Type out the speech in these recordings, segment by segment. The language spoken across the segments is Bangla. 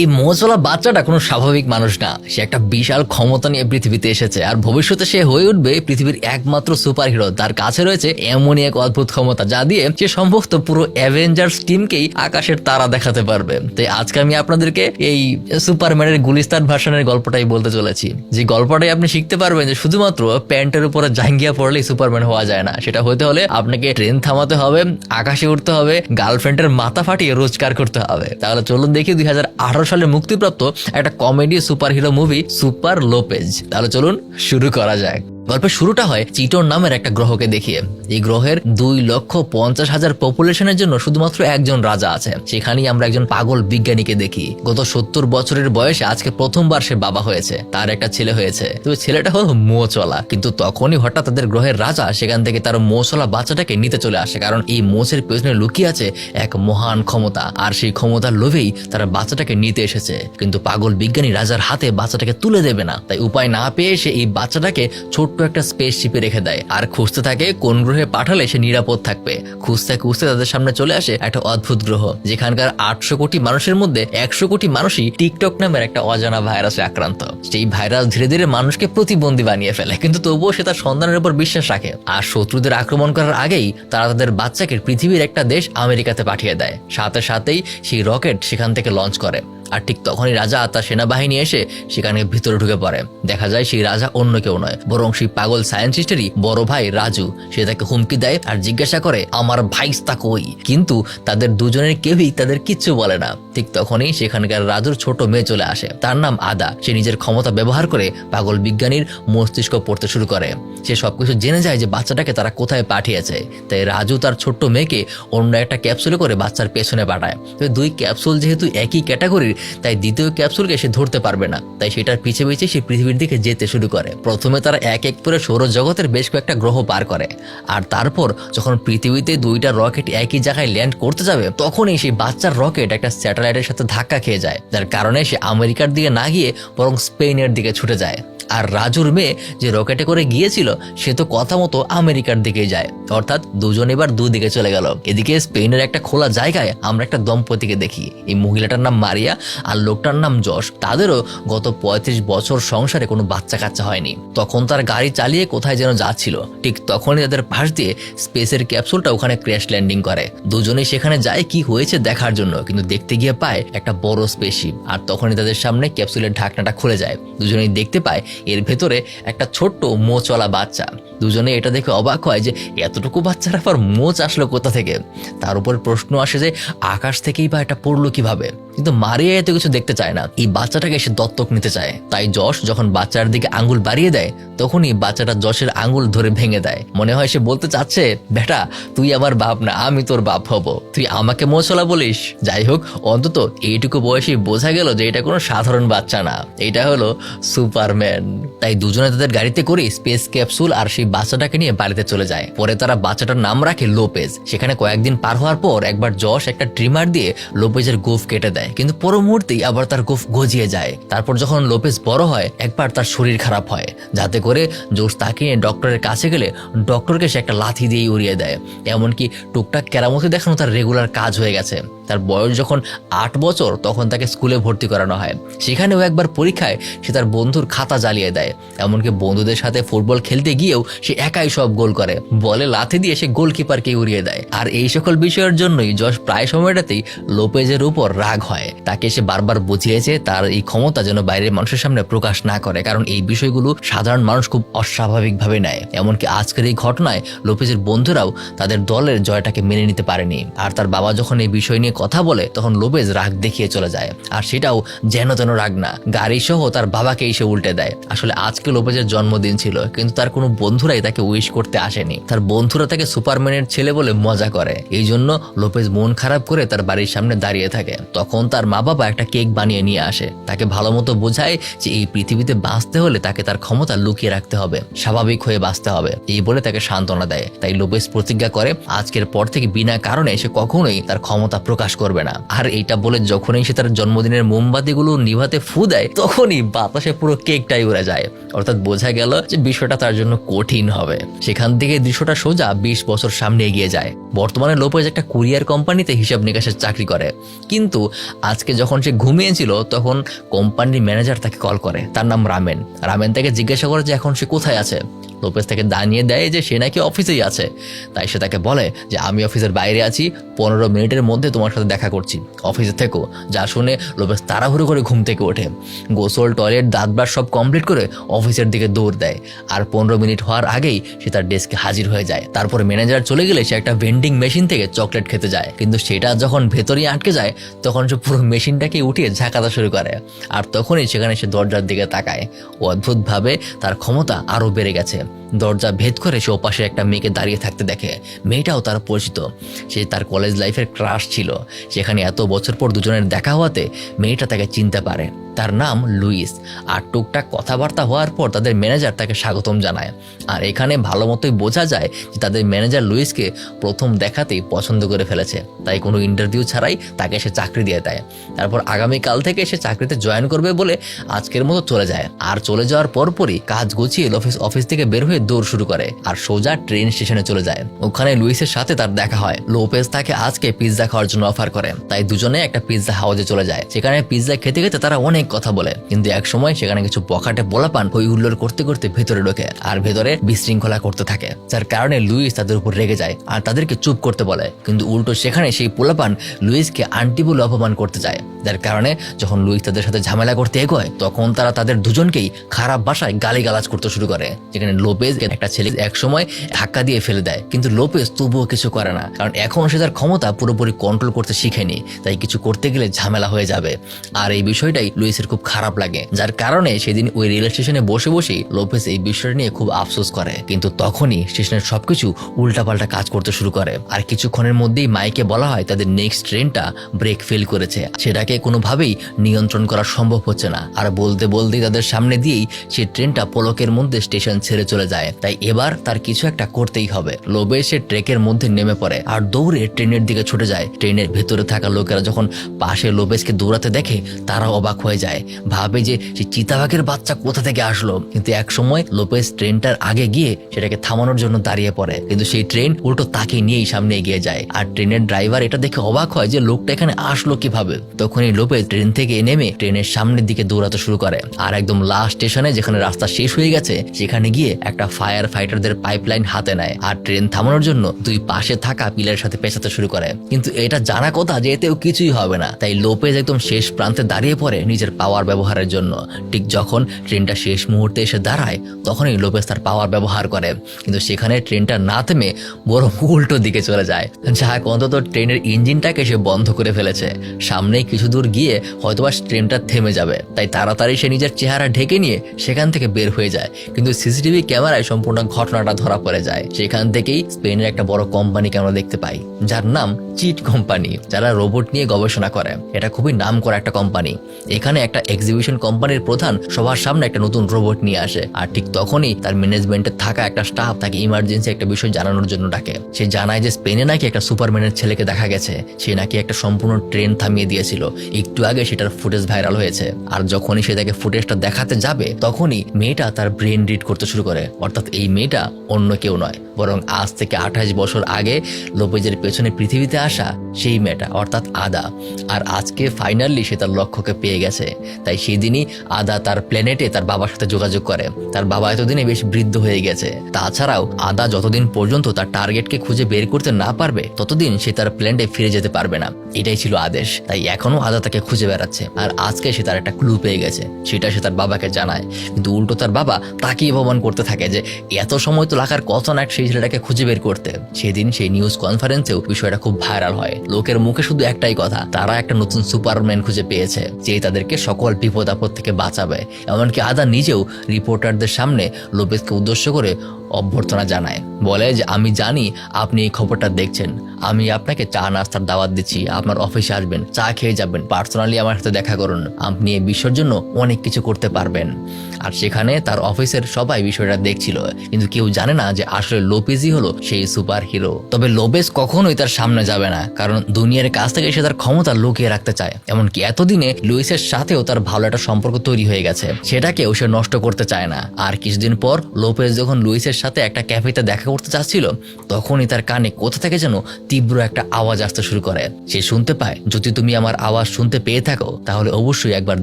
এই মোচলা বাচ্চাটা কোনো স্বাভাবিক মানুষ না। সে একটা বিশাল ক্ষমতা নিয়ে পৃথিবীতে এসেছে, আর ভবিষ্যতে সে হয়ে উঠবে পৃথিবীর একমাত্র সুপার হিরো তার কাছে রয়েছে এমনই এক অদ্ভুত ক্ষমতা, যা দিয়ে সে সম্ভবত পুরো অ্যাভেঞ্জার্স টিমকেই আকাশের তারা দেখাতে পারবে। তাই আজকে আমি আপনাদেরকে এই সুপারম্যানের গুলিস্তান ভার্সনের গল্পটাই বলতে চলেছি। যে গল্পটাই আপনি শিখতে পারবেন যে শুধুমাত্র প্যান্টের উপরে জাঙ্গিয়া পড়লেই সুপারম্যান হওয়া যায় না। সেটা হতে হলে আপনাকে ট্রেন থামাতে হবে, আকাশে উঠতে হবে গার্লফ্রেন্ডের মাথা ফাটিয়ে রোজগার করতে হবে। তাহলে চলুন দেখি দুই হাজার আঠারো সালে মুক্তিপ্রাপ্ত একটা comedy super hero movie super Lopez. তাহলে চলুন শুরু করা যায় গল্পের শুরুটা হয় চিটোর নামের একটা গ্রহকে দেখিয়ে। এই গ্রহের দুই লক্ষ পঞ্চাশ হাজার পপুলেশনের জন্য শুধুমাত্র একজন রাজা আছে। সেখানেই আমরা একজন পাগল বিজ্ঞানীকে দেখি। গত সত্তর বছরের বয়সে আজকে প্রথমবার সে বাবা হয়েছে। তার একটা ছেলে হয়েছে। তবে ছেলেটা হলো মোচলা কিন্তু তখনই হঠাৎ তাদের গ্রহের রাজা সেখান থেকে তার মোচলা বাচ্চাটাকে নিতে চলে আসে। কারণ এই মোচের পেছনে লুকিয়ে আছে এক মহান ক্ষমতা। আর সেই ক্ষমতার লোভেই তারা বাচ্চাটাকে নিতে এসেছে। কিন্তু পাগল বিজ্ঞানী রাজার হাতে বাচ্চাটাকে তুলে দেবে না। তাই উপায় না পেয়ে সে এই বাচ্চাটাকে ছোট্ট একটা স্পেস শিপে রেখে দেয়। আর খুঁজতে থাকে কোন গ্রহে পাঠালে সে নিরাপদ থাকবে। খুঁজতে খুঁজতে তাদের সামনে চলে আসে একটা অদ্ভুত গ্রহ, যেখানকার আটশো কোটি মানুষের মধ্যে একশো কোটি মানুষই টিকটক নামের একটা অজানা ভাইরাসে আক্রান্ত। সেই ভাইরাস ধীরে ধীরে মানুষকে প্রতিবন্ধী বানিয়ে ফেলে, কিন্তু তবুও সে তার সন্তানের উপর বিশ্বাস রাখে। আর শত্রুদের আক্রমণ করার আগেই তারা তাদের বাচ্চাকে পৃথিবীর একটা দেশ আমেরিকাতে পাঠিয়ে দেয়। সাথে সাথেই সেই রকেট সেখান থেকে লঞ্চ করে। আর ঠিক তখনই রাজা তার সেনাবাহিনী এসে সেখানে ভিতরে ঢুকে পড়ে। দেখা যায় সেই রাজা অন্য কেউ নয়, বরং সেই পাগল সায়েন্টিস্টেরই বড় ভাই রাজু। সে তাকে হুমকি দেয় আর জিজ্ঞাসা করে, আমার ভাইস্তা কই? কিন্তু তাদের দুজনের কেউই তাদের কিচ্ছু বলে না। ঠিক তখনই সেখানকার রাজুর ছোট মেয়ে চলে আসে। তার নাম আদা। সে নিজের ক্ষমতা ব্যবহার করে পাগল বিজ্ঞানীর মস্তিষ্ক পড়তে শুরু করে। সে সবকিছু জেনে যায় যে বাচ্চাটাকে তারা কোথায় পাঠিয়েছে। তাই রাজু তার ছোট্ট মেয়েকে অন্য একটা ক্যাপসুলে করে বাচ্চার পেছনে পাঠায়। তো দুই ক্যাপসুল যেহেতু একই ক্যাটাগরির তাই দ্বিতীয় ক্যাপসুলকে সে ধরতে পারবে না। তাই সেটার পিছে পিছে সে পৃথিবীর দিকে যেতে শুরু করে। প্রথমে তারা এক এক করে সৌরজগতের বেশ কয়েকটা গ্রহ পার করে। আর তারপর যখন পৃথিবীতে দুইটা রকেট একই জায়গায় ল্যান্ড করতে যাবে, তখনই সেই বাচ্চার রকেট একটা স্যাটেলাইটের সাথে ধাক্কা খেয়ে যায়। যার কারণে সে আমেরিকার দিকে না গিয়ে বরং স্পেনের দিকে ছুটে যায়। আর রাজুর মেয়ে যে রকেটে করে গিয়েছিল, সে তো কথা মতো আমেরিকার দিকে যায়। অর্থাৎ দুজন এবার দুদিকে চলে গেল। এদিকে স্পেনের একটা খোলা জায়গায় আমরা একটা দম্পতিকে দেখি। এই মহিলাটার নাম মারিয়া আর লোকটার নাম যশ। তাদেরও গত পঁয়ত্রিশ বছর সংসারে কোনো বাচ্চা কাচ্চা হয়নি। তখন তার গাড়ি চালিয়ে কোথায় যেন যাচ্ছিল। ঠিক তখনই তাদের পাশ দিয়ে স্পেসের ক্যাপসুলটা ওখানে ক্র্যাশ ল্যান্ডিং করে। দুজনেই সেখানে যায় কি হয়েছে দেখার জন্য, কিন্তু দেখতে গিয়ে পায় একটা বড় স্পেসশিপ। আর তখনই তাদের সামনে ক্যাপসুলের ঢাকনাটা খুলে যায়। দুজনেই দেখতে পায় এর ভেতরে একটা ছোট্ট মোচলা বাচ্চা। দুজনে এটা দেখে অবাক হয় যে এতটুকু বাচ্চার আবার মোচ আসলো কোথা থেকে? তার উপর প্রশ্ন আসে যে আকাশ থেকেই বা এটা পড়ল কীভাবে? কিন্তু মারিয়া এত কিছু দেখতে চায় না। এই বাচ্চাটাকে সে দত্তক নিতে চায়। তাই যশ যখন বাচ্চার দিকে আঙ্গুল বাড়িয়ে দেয়, তখনই বাচ্চাটা যশের আঙ্গুল ধরে ভেঙে দেয়। মনে হয় সে বলতে চাচ্ছে, বেটা, তুই আমার বাপ না, আমি তোর বাপ হব। তুই আমাকে মোচলা বলিস? যাই হোক, অন্তত এইটুকু বয়সে বোঝা গেল যে এটা কোনো সাধারণ বাচ্চা না। এটা হলো সুপারম্যান। তাই দুজনে তাদের গাড়িতে করে স্পেস ক্যাপসুল আর সেই বাচ্চাটাকে নিয়ে বাড়িতে চলে যায়। পরে তারা বাচ্চাটার নাম রাখে লোপেজ। সেখানে কয়েকদিন পার হওয়ার পর একবার যশ একটা ট্রিমার দিয়ে লোপেজের গোফ কেটে দেয়। কিন্তু পর মুহূর্তেই আবার তার গোফ গজিয়ে যায়। তারপর যখন লোপেজ বড় হয়, একবার তার শরীর খারাপ হয়। যাতে করে জোশ তাকে ডক্টরের কাছে গেলে ডক্টরকে সে একটা লাথি দিয়েই উড়িয়ে দেয়। এমনকি টুকটাক কেরামতি দেখানো তার রেগুলার কাজ হয়ে গেছে। তার বয়স যখন আট বছর, তখন তাকে স্কুলে ভর্তি করানো হয়। সেখানেও একবার পরীক্ষায় সে তার বন্ধুর খাতা জ্বালিয়ে দেয়। এমনকি বন্ধুদের সাথে ফুটবল খেলতে গিয়েও সে একাই সব গোল করে। বলে লাথি দিয়ে সে গোলকিপারকে উড়িয়ে দেয়। আর এই সকল বিষয়ের জন্যই যশ প্রায় সময়টাতেই লোপেজের উপর রাগ হয়। তাকে সে বারবার বুঝিয়েছে তার এই ক্ষমতা যেন বাইরের মানুষের সামনে প্রকাশ না করে, কারণ এই বিষয়গুলো সাধারণ মানুষ খুব অস্বাভাবিকভাবে নেয়। এমনকি আজকের এই ঘটনায় লোপেজের বন্ধুরাও তাদের দলের জয়টাকে মেনে নিতে পারেনি। আর তার বাবা যখন এই বিষয় নিয়ে কথা বলে, তখন লোপেজ রাগ দেখিয়ে চলে যায়। আর সেটাও যেন তেন রাগ না গাড়ি সহ তার বাবাকে এসে উল্টে দেয়। আসলে আজকে লোপেজের জন্মদিন ছিল, কিন্তু তার কোনো বন্ধুরাই তাকে উইশ করতে আসেনি। তার বন্ধুরা তাকে সুপারম্যানের ছেলে বলে মজা করে। এই জন্য লোপেজ মন খারাপ করে তার বাড়ির সামনে দাঁড়িয়ে থাকে। তখন তার মা বাবা একটা কেক বানিয়ে নিয়ে আসে। তাকে ভালো মতো বোঝায় যে এই পৃথিবীতে বাঁচতে হলে তাকে তার ক্ষমতা লুকিয়ে রাখতে হবে, স্বাভাবিক হয়ে বাঁচতে হবে। এই বলে তাকে সান্ত্বনা দেয়। তাই লোপেজ প্রতিজ্ঞা করে, আজকের পর থেকে বিনা কারণে সে কখনোই তার ক্ষমতা প্রকাশ করবে না। আর এইটা বলে যখনই সে তার জন্মদিনের মোমবাতিগুলো নিভাতে ফু দেয়, তখনই বাতাসে পুরো কেকটাই উড়ে যায়। অর্থাৎ বোঝা গেল যে বিষয়টা তার জন্য কঠিন হবে। সেখান থেকে দৃশ্যটা সোজা বিশ বছর সামনে এগিয়ে যায়। বর্তমানে লোপেজ একটা কুরিয়ার কোম্পানিতে হিসাব নিকাশের চাকরি করে। কিন্তু আজকে যখন সে ঘুমিয়েছিল, তখন কোম্পানির ম্যানেজার তাকে কল করে। তার নাম রামেন। রামেন তাকে জিজ্ঞাসা করে যে এখন সে কোথায় আছে? লোপেস তাকে জানিয়ে দেয় যে সে নাকি অফিসেই আছে। তাই সে তাকে বলে যে, আমি অফিসের বাইরে আছি, পনেরো মিনিটের মধ্যে তোমার সাথে দেখা করছি। অফিসে থেকো, যা শুনে লোপেস তাড়াহুড়ো করে ঘুম থেকে ওঠে। গোসল, টয়লেট, দাঁত ব্রাশ সব কমপ্লিট করে অফিসের দিকে দৌড় দেয়। আর পনেরো মিনিট হওয়ার আগেই সে তার ডেস্কে হাজির হয়ে যায়। তারপর ম্যানেজার চলে গেলে সে একটা ভেন্ডিং মেশিন থেকে চকলেট খেতে যায়। কিন্তু সেটা যখন ভেতরেই আটকে যায়, তখন সে পুরো মেশিনটাকে উঠিয়ে ঝাঁকাতে শুরু করে। আর তখনই সেখানে সে দরজার দিকে তাকায়। অদ্ভুতভাবে তার ক্ষমতা আরও বেড়ে গেছে। দরজা ভেদ করে সে ওপাশে একটা মেয়েকে দাঁড়িয়ে থাকতে দেখে। মেয়েটাও তার পরিচিত। সে তার কলেজ লাইফের ক্রাশ ছিল। সেখানে এত বছর পর দুজনের দেখা হওয়াতে মেয়েটা তাকে চিনতে পারে। তার নাম লুইস। আর টুকটাক কথাবার্তা হওয়ার পর তাদের ম্যানেজার তাকে স্বাগতম জানায়। আর এখানে ভালো মতোই বোঝা যায় যে তাদের ম্যানেজার লুইসকে প্রথম দেখাতেই পছন্দ করে ফেলেছে। তাই কোনো ইন্টারভিউ ছাড়াই তাকে সে চাকরি দিয়ে দেয়। তারপর আগামীকাল থেকে সে চাকরিতে জয়েন করবে বলে আজকের মতো চলে যায়। আর চলে যাওয়ার পরপরই কাজ গুছিয়ে অফিস অফিস থেকে বের হয়ে দৌড় শুরু করে। আর সোজা ট্রেন স্টেশনে চলে যায়। ওখানে লুইসের সাথে তার দেখা হয়। লোপেস তাকে আজকে পিৎজা খাওয়ার জন্য অফার করে। তাই দুজনে একটা পিৎজা হাউসে চলে যায়। সেখানে পিৎজা খেতে খেতে তারা অনেক কথা বলে। কিন্তু এক সময় সেখানে কিছু বখাটে বলা পান হই হুল্লোড় করতে করতে ভেতরে ঢোকে আর ভেতরে বিশৃঙ্খলা করতে থাকে। যার কারণে লুইস তাদের উপর রেগে যায় আর তাদেরকে চুপ করতে বলে। কিন্তু উল্টো সেখানে সেই পোলাপান লুইসকে আন্টি বলে অপমান করতে যায়। যার কারণে যখন লুইস তাদের সাথে ঝামেলা করতে এগোয়, তখন তারা তাদের দুজনকেই খারাপ ভাষায় গালিগালাজ করতে শুরু করে। যেখানে লোপেজ একটা ছেলে এক সময় ধাক্কা দিয়ে ফেলে দেয়। কিন্তু লোপেজ তবুও কিছু করে না। কারণ এখন সে তার ক্ষমতা পুরোপুরি কন্ট্রোল করতে শিখেনি। তাই কিছু করতে গেলে ঝামেলা হয়ে যাবে। আর এই বিষয়টাই লুইসের খুব খারাপ লাগে, যার কারণে সেদিন ওই রেল স্টেশনে বসে বসেই লোপেজ এই বিষয়টা নিয়ে খুব আফসোস করে। কিন্তু তখনই স্টেশনের সবকিছু উল্টাপাল্টা কাজ করতে শুরু করে। আর কিছুক্ষণের মধ্যেই মাইকে বলা হয় তাদের নেক্সট ট্রেনটা ব্রেক ফেল করেছে। সেটাকে কোনোভাবেই নিয়ন্ত্রণ করা সম্ভব হচ্ছে না। আর বলতে বলতেই তাদের সামনে দিয়েই সেই ট্রেনটা পলকের মধ্যে স্টেশন ছেড়ে চলে যায়। তাই এবার তার কিছু একটা করতেই হবে। লোবে সে ট্রেকের মধ্যে নেমে পড়ে আর দৌড়ে ট্রেনের দিকে ছুটে যায়। ট্রেনের ভেতরে থাকা লোকেরা যখন পাশে লোবেসকে দৌড়াতে দেখে তারা অবাক হয়ে যায়। ভাবে যে সে চিতাবাঘের বাচ্চা কোথা থেকে আসলো। কিন্তু এক সময় লোপেস ট্রেনটার আগে গিয়ে সেটাকে থামানোর জন্য দাঁড়িয়ে পড়ে। কিন্তু সেই ট্রেন উল্টো তাকে নিয়েই সামনে এগিয়ে যায়। আর ট্রেনের ড্রাইভার এটা দেখে অবাক হয় যে লোকটা এখানে আসলো কীভাবে। তখনই লোপেস ট্রেন থেকে নেমে ট্রেনের সামনের দিকে দৌড়াতে শুরু করে। আর একদম লাস্ট স্টেশনে যেখানে রাস্তা শেষ হয়ে গেছে, সেখানে গিয়ে একটা ফায়ার ফাইটারদের পাইপলাইন হাতে নেয়। আর ট্রেন থামানোর জন্য দুই পাশে থাকা পিলারের সাথে পেঁচাতে শুরু করে। কিন্তু এটা জানা কথা যে এতেও কিছুই হবে না। তাই লোপেজ একদম শেষ প্রান্তে দাঁড়িয়ে পড়ে নিজের পাওয়ার ব্যবহারের জন্য। ঠিক যখন ট্রেনটা শেষ মুহূর্তে এসে দাঁড়ায়, তখনই লোপেজ তার পাওয়ার ব্যবহার করে। কিন্তু সেখানে ট্রেনটা না থেমে বরং উল্টো দিকে চলে যায়। যা অন্তত ট্রেনের ইঞ্জিনটাকে সে বন্ধ করে ফেলেছে। সামনেই কিছু দূর গিয়ে হয়তোবা ট্রেনটা থেমে যাবে। তাই তাড়াতাড়ি সে নিজের চেহারা ঢেকে নিয়ে সেখান থেকে বের হয়ে যায়। কিন্তু সিসিটিভি ক্যামেরায় সম্পূর্ণ ঘটনাটা ধরা পড়ে যায়। সেখান থেকেই স্পেনের একটা বড় কোম্পানিকে আমরা দেখতে পাই, যার নাম চিট কোম্পানি, যারা রোবট নিয়ে গবেষণা করে। এটা খুবই নাম করা একটা কোম্পানি। এখানে একটা এক্সিবিশন কোম্পানির প্রধান সবার সামনে একটা নতুন রোবট নিয়ে আসে। আর ঠিক তখনই তার ম্যানেজমেন্টে থাকা একটা স্টাফ তাকে ইমার্জেন্সি একটা বিষয় জানানোর জন্য ডাকে। সে জানায় যে স্পেনে নাকি একটা সুপারম্যানের ছেলেকে দেখা গেছে। সে নাকি একটা সম্পূর্ণ ট্রেন থামিয়ে দিয়েছিল। একটু আগে সেটার ফুটেজ ভাইরাল হয়েছে। আর যখনই সে তাকে ফুটেজটা দেখাতে যাবে, তখনই মেয়েটা তার ব্রেন রিড করতে শুরু করে। অর্থাৎ এই মেয়েটা অন্য কেউ নয়। বরং আজ থেকে আঠাশ বছর আগে লোপেজের পেছনে পৃথিবীতে আসা সেই মেয়েটা, অর্থাৎ আদা। আর আজকে ফাইনালি সে তার লক্ষ্যকে পেয়ে গেছে। তাই সেই দিনই আদা তার প্ল্যানেটে তার বাবার সাথে যোগাযোগ করে। তার বাবা এতদিনে বেশ বৃদ্ধ হয়ে গেছে। তাছাড়াও আদা যতদিন পর্যন্ত তার টার্গেটকে খুঁজে বের করতে না পারবে, ততদিন সে তার প্ল্যানেটে ফিরে যেতে পারবে না। এটাই ছিল আদেশ। তাই এখনও আদা তাকে খুঁজে বেড়াচ্ছে। আর আজকে সে তার একটা ক্লু পেয়ে গেছে। সেটা সে তার বাবাকে জানায়। কিন্তু উল্টো তার বাবা তাকেই অপমান করতে থাকে যে, এত সময় তো লাগার কথা না সেই ছেলেটাকে খুঁজে বের করতে। সেদিন সেই নিউজ কনফারেন্সেও বিষয়টা খুব ভাইরাল হয়। লোকের মুখে শুধু একটাই কথা, তারা একটা নতুন সুপারম্যান খুঁজে পেয়েছে যে তাদেরকে সকল বিপদ আপদ থেকে বাঁচাবে। এমনকি আদা নিজেও রিপোর্টারদের সামনে লোপেজকে উদ্দেশ্য করে অভ্যর্থনা জানায়। বলে যে, আমি জানি আপনি এই খবরটা দেখছেন। আমি আপনাকে চা নাস্তার দাওয়াত দিচ্ছি। আপনার অফিসে আসবেন, চা খেয়ে যাবেন। পার্সোনালি আমার সাথে দেখা করুন। আপনি এই বিষয়ের জন্য অনেক কিছু করতে পারবেন। আর সেখানে তার অফিসের সবাই বিষয়টা দেখছিল। কিন্তু কেউ জানে না যে আসলে লোপেজই হলো সেই সুপার হিরো তবে লোপেজ কখনোই তার সামনে যাবে না। কারণ দুনিয়ার কাছ থেকে সে তার ক্ষমতা লুকিয়ে রাখতে চায়। এমনকি এতদিনে লুইসের সাথেও তার ভালো একটা সম্পর্ক তৈরি হয়ে গেছে। সেটাকেও সে নষ্ট করতে চায় না। আর কিছুদিন পর লোপেজ যখন লুইসের সাথে একটা ক্যাফেতে দেখা করতে চাচ্ছিল তখনই তার কানে কোথা থেকে যেন তীব্র একটা আওয়াজ আসতে শুরু করে। সে শুনতে পায়, যদি তুমি আমার আওয়াজ শুনতে পেয়ে থাকো, তাহলে অবশ্যই একবার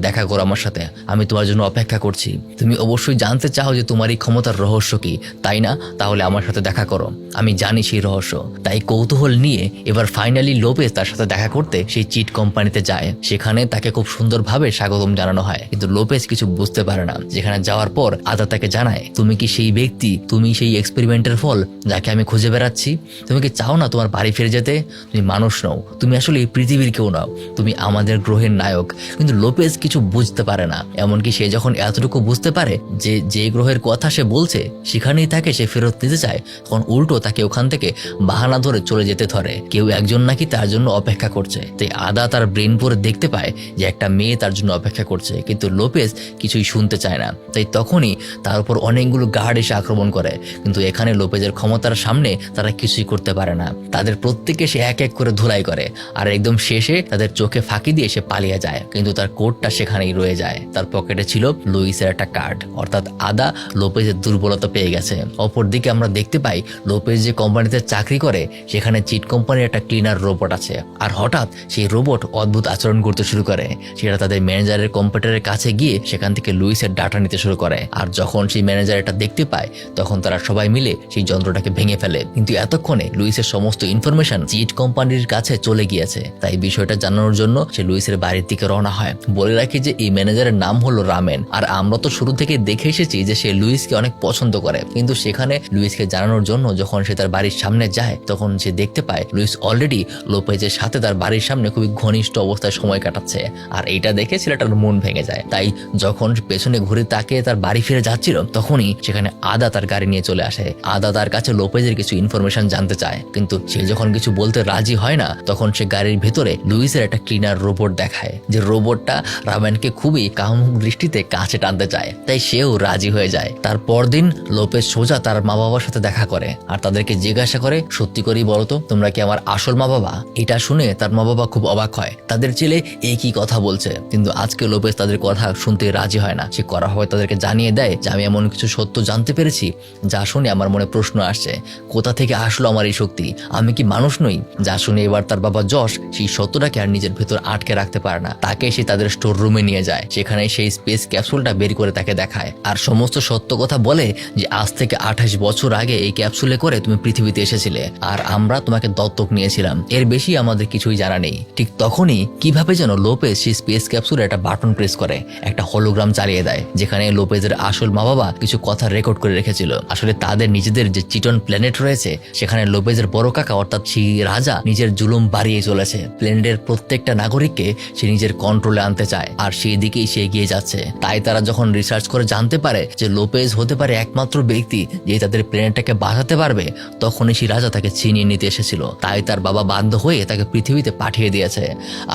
দেখা করো আমার সাথে। আমি তোমার জন্য অপেক্ষা করছি। তুমি অবশ্যই জানতে চাও যে তোমার এই ক্ষমতার রহস্য কি। তাই না? তাহলে আমার সাথে দেখা করো। আমি জানি সেই রহস্য। তাই কৌতূহল নিয়ে এবার ফাইনালি লোপেজ তার সাথে দেখা করতে সেই চিট কোম্পানিতে যায়। সেখানে তাকে খুব সুন্দরভাবে স্বাগতম জানানো হয়। কিন্তু লোপেজ কিছু বুঝতে পারে না। যেখানে যাওয়ার পর আদা তাকে জানায়, তুমি কি সেই ব্যক্তি? তুমি সেই এক্সপেরিমেন্টের ফল যাকে আমি খুঁজে বেড়াচ্ছি। তুমি কি চাও না তোমার বাড়ি ফিরে যেতে? তুমি মানুষ নও, তুমি আসলে এই পৃথিবীর কেউ নাও, তুমি আমাদের গ্রহের নায়ক। কিন্তু লোপেজ কিছু বুঝতে পারে না, এমনকি সে যখন এতটুকু বুঝতে পারে যে যে গ্রহের কথা সে বলছে, সেখানেই তাকে সে ফেরত নিতে চায়, তখন উল্টো তাকে ওখান থেকে বাহানা ধরে চলে যেতে ধরে। কেউ একজন নাকি তার জন্য অপেক্ষা করছে। তাই আদা তার ব্রেন পরে দেখতে পায় যে একটা মেয়ে তার জন্য অপেক্ষা করছে, কিন্তু লোপেজ কিছুই শুনতে চায় না। তাই তখনই তার উপর অনেকগুলো গার্ড এসে আক্রমণ করে। কিন্তু এখানে লোপেজের ক্ষমতার সামনে তারা কিছুই করতে পারে না। তাদের প্রত্যেককে সে এক এক করে ধুলাই করে আর একদম শেষে তাদের চোখে ফাঁকি দিয়ে সে পালিয়ে যায়। কিন্তু তার কোডটা সেখানেই রয়ে যায়। তার পকেটে ছিল লুইসের একটা কার্ড। অর্থাৎ আদা লোপেজের দুর্বলতা পেয়ে গেছে। অপরদিকে আমরা দেখতে পাই লোপেজ যে কোম্পানিতে চাকরি করে, সেখানে চিট কোম্পানির একটা ক্লিনার রোবট আছে। আর হঠাৎ সেই রোবট অদ্ভুত আচরণ করতে শুরু করে। সেটা তাদের ম্যানেজারের কম্পিউটারের কাছে গিয়ে সেখান থেকে লুইসের ডাটা নিতে শুরু করে। আর যখন সেই ম্যানেজার এটা দেখতে পায়, তখন তারা সবাই মিলে সেই যন্ত্রটাকে ভেঙে ফেলে। কিন্তু এতক্ষণে লুইসের সমস্ত ইনফরমেশন চিট কোম্পানির কাছে চলে গিয়েছে। তাই বিষয়টা জানানোর জন্য সে লুইসের বাড়ির দিকে রওনা হয়। বলে রাখি যে এই ম্যানেজারের নাম হলো রামেন। আর আমরা তো শুরু থেকে দেখে এসেছি যে সে লুইসকে অনেক পছন্দ করে। কিন্তু সেখানে লুইসকে জানানোর জন্য যখন সে তার বাড়ির সামনে যায়, তখন সে দেখতে পায় লুইস অলরেডি লোপেজের সাথে তার বাড়ির সামনে খুবই ঘনিষ্ঠ অবস্থায় সময় কাটাচ্ছে। আর এইটা দেখে ছেলেটার মন ভেঙে যায়। তাই যখন পেছনে ঘুরে তাকে তার বাড়ি ফিরে যাচ্ছিল, তখনই সেখানে আদা তার গাড়ি নিয়ে চলে আসে। আদা তার কাছে লোপেজের কিছু ইনফরমেশন জানতে চায়। কিন্তু সে যখন কিছু বলতে রাজি হয় না, তখন সে গাড়ির ভেতরে লুইসের একটা ক্লিনার রোবট দেখায়, যে রোবটটা রামেনকে খুবই কামুক দৃষ্টিতে কাছে টানতে চায়। তাই সেও রাজি হয়ে যায়। তার পরদিন লোপেজ সোজা তার মা বাবার সাথে দেখা করে আর তাদেরকে জিজ্ঞাসা করে, সত্যি করেই বলো তো, তোমরা কি আমার আসল মা বাবা এটা শুনে তার মা বাবা খুব অবাক হয়। তাদের ছেলে একই কথা বলছে, কিন্তু আজকে লোপেজ তাদের কথা শুনতে রাজি হয় না। সে করা হয় তাদেরকে জানিয়ে দেয় যে, আমি এমন কিছু সত্য জানতে পেরেছি যা শুনে আমার মনে প্রশ্ন আসছে, কোথা থেকে আসলো আমার এই শক্তি? আমি কি মানুষ নই? যা শুনে এবার তার বাবা যশ, সেই সত্যটাকে আর নিজের ভেতর আটকে রাখতে পারে না। তাকে সে তাদের স্টোর রুমে নিয়ে যায় সেখানে সেই স্পেস ক্যাপসুলটা বের করে তাকে দেখায়। আর সমস্ত সত্য কথা বলে যে আজ থেকে আঠাশ বছর আগে এই ক্যাপসুলে করে তুমি পৃথিবীতে এসেছিলে, আর আমরা তোমাকে দত্তক নিয়েছিলাম। এর বেশি আমাদের কিছুই জানা নেই। ঠিক তখনই কীভাবে যেন লোপেজ সেই স্পেস ক্যাপসুলে একটা বাটন প্রেস করে, একটা হলোগ্রাম চালিয়ে দেয়, যেখানে লোপেজের আসল মা বাবা কিছু কথা রেকর্ড করে রেখেছিল। আসলে তাদের নিজেদের যে চিটন প্ল্যানেট রয়েছে, সেখানে লোপেজের বড় কাকা অর্থাৎ সেই রাজা নিজের জুলুম বাড়িয়ে চলেছে। প্ল্যানেটের প্রত্যেকটা নাগরিককে সে নিজের কন্ট্রোলে আনতে চায়, আর সেই দিকেই সে এগিয়ে যাচ্ছে। তাই তারা যখন রিসার্চ করে জানতে পারে যে লোপেজ হতে পারে একমাত্র ব্যক্তি যে তাদের প্ল্যানেটটাকে বাঁচাতে পারবে, তখনই সেই রাজা তাকে ছিনিয়ে নিতে এসেছিল। তাই তার বাবা বাধ্য হয়ে তাকে পৃথিবীতে পাঠিয়ে দিয়েছে।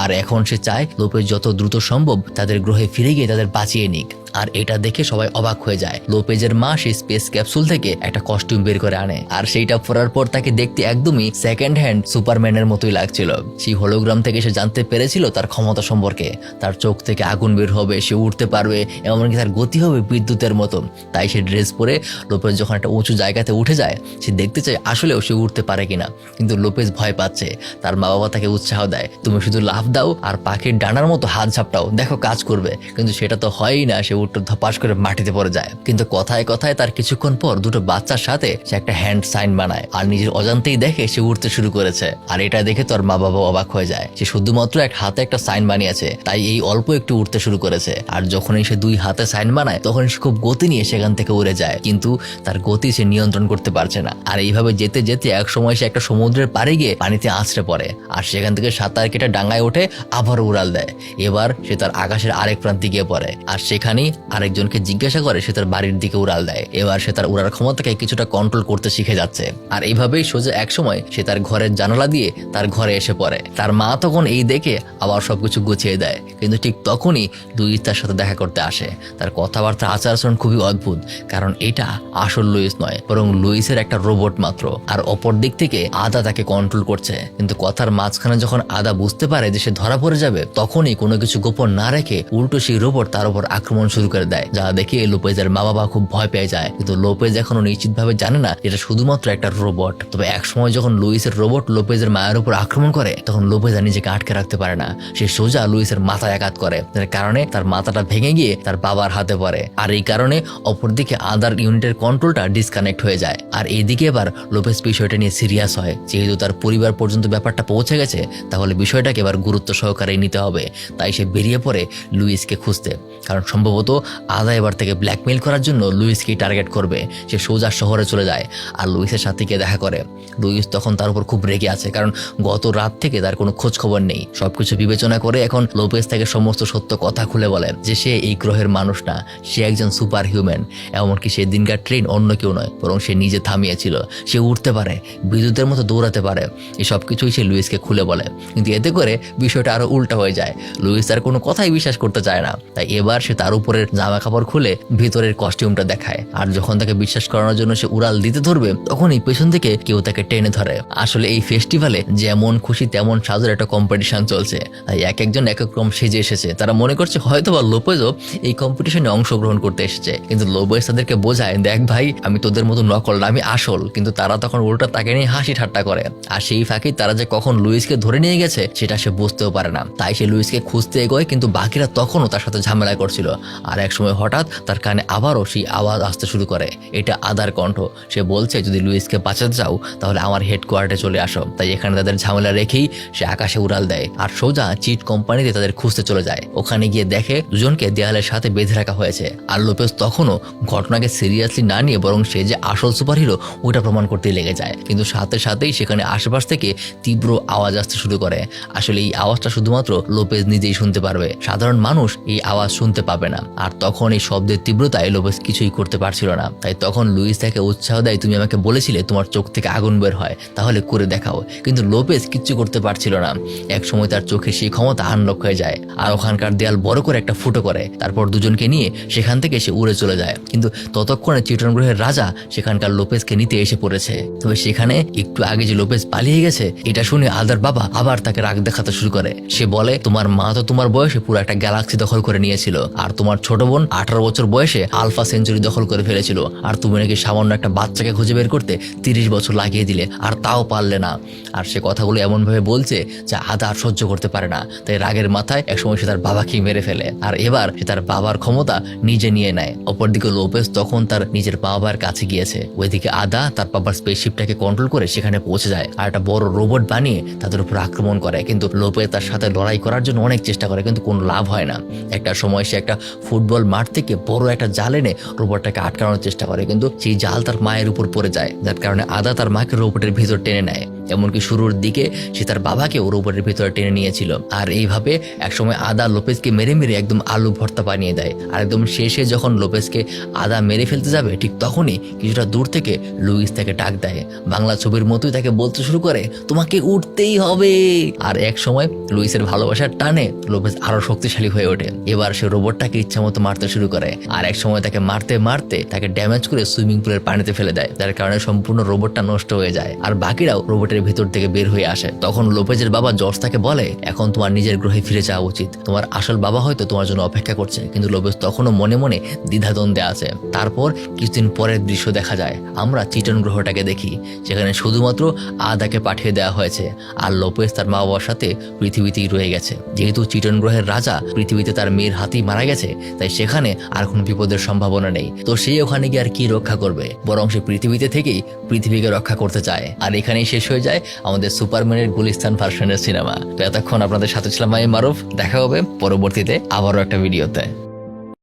আর এখন সে চায় লোপেজ যত দ্রুত সম্ভব তাদের গ্রহে ফিরে গিয়ে তাদের বাঁচিয়ে নিক। আর এটা দেখে সবাই অবাক হয়ে যায়। লোপেজের মা সেই স্পেস ক্যাপসুল থেকে একটা কস্টিউম বের করে আনে। আর সেইটা পরার পর তাকে দেখতে একদমই সেকেন্ড হ্যান্ড সুপারম্যানের মতোই লাগছিল। সেই হোলোগ্রাম থেকে সে জানতে পেরেছিল তার ক্ষমতা সম্পর্কে। তার চোখ থেকে আগুন বের হবে, সে উঠতে পারবে, এমনকি তার গতি হবে বিদ্যুতের মতো। তাই সে ড্রেস পরে লোপেজ যখন একটা উঁচু জায়গাতে উঠে যায়, সে দেখতে চায় আসলেও সে উঠতে পারে কিনা। কিন্তু লোপেজ ভয় পাচ্ছে। তার মা বাবা তাকে উৎসাহ দেয়, তুমি শুধু লাফ দাও আর পাখির ডানার মতো হাত ঝাপটাও। দেখো কাজ করবে। কিন্তু সেটা তো হয়ই না, সে উঠতে ধপাস করে মাটিতে পড়ে যায়। কিন্তু কথায় কথায় তার কিছুক্ষণ পর দুটো বাচ্চার সাথে সে একটা হ্যান্ড সাইন বানায় আর নিজের অজান্তেই দেখে সে উঠতে শুরু করেছে। আর এটা দেখে তোর মা বাবা অবাক হয়ে যায়। সে শুধুমাত্র এক হাতে একটা সাইন বানিয়েছে, তাই এই অল্প একটু উঠতে শুরু করেছে। আর যখনই সে দুই হাতে সাইন বানায়, তখন সে খুব গতি নিয়ে সেখান থেকে উড়ে যায়। কিন্তু তার গতি সে নিয়ন্ত্রণ করতে পারছে না। আর এইভাবে যেতে যেতে এক সময় সে একটা সমুদ্রের পাড়ে গিয়ে পানিতে আছড়ে পড়ে। আর সেখান থেকে সাঁতার কেটে ডাঙায় ওঠে আবার উড়াল দেয়। এবার সে তার আকাশের আরেক প্রান্তে গিয়ে পড়ে। আর সেখানেই আরেকজনকে জিজ্ঞাসা করে, সে তার বাড়ির দিকে উড়াল দেয়। এবার সে তার উড়ার ক্ষমতাকে কিছুটা কন্ট্রোল করতে শিখে যাচ্ছে। আর এইভাবেই সোজা এক সময় সে তার ঘরের জানালা দিয়ে তার ঘরে এসে পড়ে। তার মা তখন এই দেখে আবার সবকিছু গুছিয়ে দেয়। কিন্তু ঠিক তখনই লুইস তার সাথে দেখা করতে আসে। তার কথাবার্তা আচার আচরণ খুবই অদ্ভুত, কারণ এটা আসল লুইস নয়, বরং লুইসের একটা রোবট মাত্র। আর অপর দিক থেকে আদা তাকে কন্ট্রোল করছে। কিন্তু কথার মাঝখানে যখন আদা বুঝতে পারে যে সে ধরা পড়ে যাবে, তখনই কোনো কিছু গোপন না রেখে উল্টো সেই রোবট তার উপর আক্রমণ শুরু শুরু করে দেয়, যা দেখে লোপেজের মা বাবা খুব ভয় পেয়ে যায়। কিন্তু লোপেজ এখনও নিশ্চিতভাবে জানে না এটা শুধুমাত্র একটা রোবট তবে এক সময় যখন লুইসের রোবট লোপেজের মায়ের উপর আক্রমণ করে, তখন লোপেজ নিজেকে আটকে রাখতে পারে না। সে সোজা লুইসের মাথায় আঘাত করে। যার কারণে তার মাথাটা ভেঙে গিয়ে তার বাবার হাতে পড়ে। আর এই কারণে অপরদিকে আদার ইউনিটের কন্ট্রোলটা ডিসকানেক্ট হয়ে যায়। আর এইদিকে এবার লোপেজ বিষয়টা নিয়ে সিরিয়াস হয়। যেহেতু তার পরিবার পর্যন্ত ব্যাপারটা পৌঁছে গেছে, তাহলে বিষয়টাকে এবার গুরুত্ব সহকারে নিতে হবে। তাই সে বেরিয়ে পড়ে লুইসকে খুঁজতে। কারণ সম্ভবত আদা এবার থেকে ব্ল্যাকমেইল করার জন্য লুইসকেই টার্গেট করবে। সে সোজা শহরে চলে যায় আর লুইসের সাথে গিয়ে দেখা করে। লুইস তখন তার উপর খুব রেগে আছে কারণ গত রাত থেকে তার কোনো খোঁজ খবর নেই। সবকিছু বিবেচনা করে এখন লোপেজ তাকে সমস্ত সত্য কথা খুলে বলে যে সে এই গ্রহের মানুষ না, সে একজন সুপার হিউম্যান এমনকি সে দিনকার ট্রেন অন্য কেউ নয়, বরং সে নিজে থামিয়েছিল। সে উঠতে পারে, বিদ্যুতের মতো দৌড়াতে পারে। এই সব কিছুই সে লুইসকে খুলে বলে। কিন্তু এতে করে বিষয়টা আরও উল্টা হয়ে যায়। লুইস তার কোনো কথাই বিশ্বাস করতে চায় না। তাই এবার সে তার উপরের জামা কাপড় খুলে ভিতরের কস্টিউমটা দেখায়। আর যখন তাকে বিশ্বাস করানোর জন্য সে উড়াল দিতে ধরবে তখন এই পেছন থেকে কেউ তাকে টেনে ধরে। আসলে এই ফেস্টিভ্যালে যেমন খুশি, তেমন সাজের একটা কম্পিটিশন চলছে। তাই এক একজন এক এক রকম সেজে এসেছে। তারা মনে করছে হয়তো বা লোপেজও এই কম্পিটিশনে অংশগ্রহণ করতে এসেছে। কিন্তু লোপেজ তাদেরকে বোঝায়, দেখ ভাই, আমি তোদের মতো নকল না, আমি আসল। কিন্তু তারা তখন উল্টা তাকে নিয়ে হাসি ঠাট্টা করে। আর সেই ফাঁকে তারা যে কখন লুইসকে ধরে নিয়ে গেছে, সেটা সে বুঝতেও পারে না। তাই সে লুইসকে খুঁজতে এগোয়, কিন্তু বাকিরা তখনও তার সাথে ঝামেলা করছিল। আর এক সময় হঠাৎ তার কানে আবারও সেই আওয়াজ আসতে শুরু করে। এটা আদার কণ্ঠ। সে বলছে, যদি লুইসকে বাঁচাতে চাও, তাহলে আমার হেডকোয়ার্টে চলে আসো। তাই এখানে তাদের ঝামেলা রেখেই সে আকাশে উড়াল দেয় আর সোজা চিট কোম্পানিতে তাদের খুঁজতে চলে যায়। ওখানে গিয়ে দেখে দুজনকে দেয়ালের সাথে বেঁধে রাখা হয়েছে। আর লোপেজ তখনও ঘটনাকে সিরিয়াসলি না নিয়ে বরং সে যে আসল সুপারহিরো, ওটা প্রমাণ করতে লেগে যায়। কিন্তু সাথে সাথেই সেখানে আশেপাশ থেকে তীব্র আওয়াজ আসতে শুরু করে। আসলে এই আওয়াজটা শুধুমাত্র লোপেজ নিজেই শুনতে পারবে। সাধারণ মানুষ এই আওয়াজ শুনতে পাবে না। আর তখন এই শব্দের তীব্রতায় লোপেজ কিছুই করতে পারছিল না। তাই তখন লুইস তাকে উৎসাহ দেয়, তুমি আমাকে বলেছিলে তোমার চোখ থেকে আগুন বের হয়, তাহলে করে দেখাও। কিন্তু লোপেজ কিচ্ছু করতে পারছিল না। এক সময় তার চোখে সেই ক্ষমতা আনলক হয়ে যায় আর ওখানকার দেয়াল বড় করে একটা ফুটো করে। তারপর দুজনকে নিয়ে সেখান থেকে সে উড়ে চলে যায়। কিন্তু ততক্ষণে চিটন গ্রহের রাজা সেখানকার লোপেজকে নিতে এসে পড়েছে। তবে সেখানে একটু আগে যে লোপেজ পালিয়ে গেছে, এটা শুনে আদার বাবা আবার তাকে রাগ দেখাতে শুরু করে। সে বলে, তোমার মা তো তোমার বয়সে পুরো একটা গ্যালাক্সি দখল করে নিয়েছিল, আর তোমার ছোট বোন আঠারো বছর বয়সে আলফা সেঞ্চুরি দখল করে ফেলেছিল। আর তুমি নাকি সামান্য একটা বাচ্চাকে খুঁজে বের করতে তিরিশ বছর লাগিয়ে দিলে, আর তাও পারলে না। আর সে কথাগুলো এমনভাবে বলছে যে আদা আর সহ্য করতে পারে না। তাই রাগের মাথায় একসময় সে তার বাবাকেই মেরে ফেলে। আর এবার সে তার বাবার ক্ষমতা নিজে নিয়ে নেয়। অপরদিকে লোপেস তখন তার নিজের বাবার কাছে গিয়েছে। ওইদিকে আদা তার বাবার স্পেসশিপটাকে কন্ট্রোল করে সেখানে পৌঁছে যায়। আর একটা বড় রোবট বানিয়ে তাদের উপর আক্রমণ করে। কিন্তু লোপেস তার সাথে লড়াই করার জন্য অনেক চেষ্টা করে, কিন্তু কোনো লাভ হয় না। একটা সময় সে একটা ফুটবল মাঠ থেকে বড় একটা জাল এনে রোবটটাকে আটকানোর চেষ্টা করে। কিন্তু সেই জাল তার মায়ের উপর পড়ে যায়। যার কারণে আদা তার মাকে রোবটের ভিতর টেনে নেয়। এমনকি শুরুর দিকে সে তার বাবাকেও রোবটের ভিতরে টেনে নিয়েছিল। আর এইভাবে একসময় আদা লোপেজকে মেরে মেরে একদম আলু ভর্তা বানিয়ে দেয়। আর একদম শেষে যখন লোপেজকে আদা মেরে ফেলতে যাবে, ঠিক তখনই কিছুটা দূর থেকে লুইস তাকে ডাক দেয়। বাংলা ছবির মতোই তাকে বলতে শুরু করে, তোমাকে উঠতেই হবে। আর এক সময় লুইসের ভালোবাসার টানে লোপেজ আরও শক্তিশালী হয়ে ওঠে। এবার সে রোবটটাকে ইচ্ছা মতো মারতে শুরু করে। আর এক সময় তাকে মারতে মারতে তাকে ড্যামেজ করে সুইমিং পুলের পানিতে ফেলে দেয়। যার কারণে সম্পূর্ণ রোবটটা নষ্ট হয়ে যায়। আর বাকিরাও রোবটের ভিতর থেকে বের হয়ে আসে। তখন লোপেজের বাবা জর্জ তাকে বলে, এখন তোমার নিজের গ্রহে ফিরে যাওয়া উচিত। তোমার আসল বাবা হয়তো তোমার জন্য অপেক্ষা করছে, কিন্তু লোপেজ তখনও মনে মনে দ্বিধাদ্বন্দ্বে আছে। তারপর কিছুদিন পরের দৃশ্য দেখা যায়। আমরা চিটন গ্রহটাকে দেখি, সেখানে শুধুমাত্র আদাকে পাঠিয়ে দেওয়া হয়েছে, আর লোপেজ তার মা বাবার সাথে পৃথিবীতেই রয়ে গেছে। যেহেতু চিটন গ্রহের রাজা পৃথিবীতে তার মেয়ের হাতেই মারা গেছে, তাই সেখানে আর কোনো বিপদের সম্ভাবনা নেই। তো সে ওখানে গিয়ে আর কি রক্ষা করবে? বরং সে পৃথিবীতে থেকেই পৃথিবীকে রক্ষা করতে চায়। আর এখানেই শেষ যায় আমাদের সুপারম্যানের গুলিস্তান ভার্সনের সিনেমা। তো এতক্ষণ আপনাদের সাথে ছিলাম আমি মারুফ। দেখা হবে পরবর্তীতে আবারও একটা ভিডিওতে।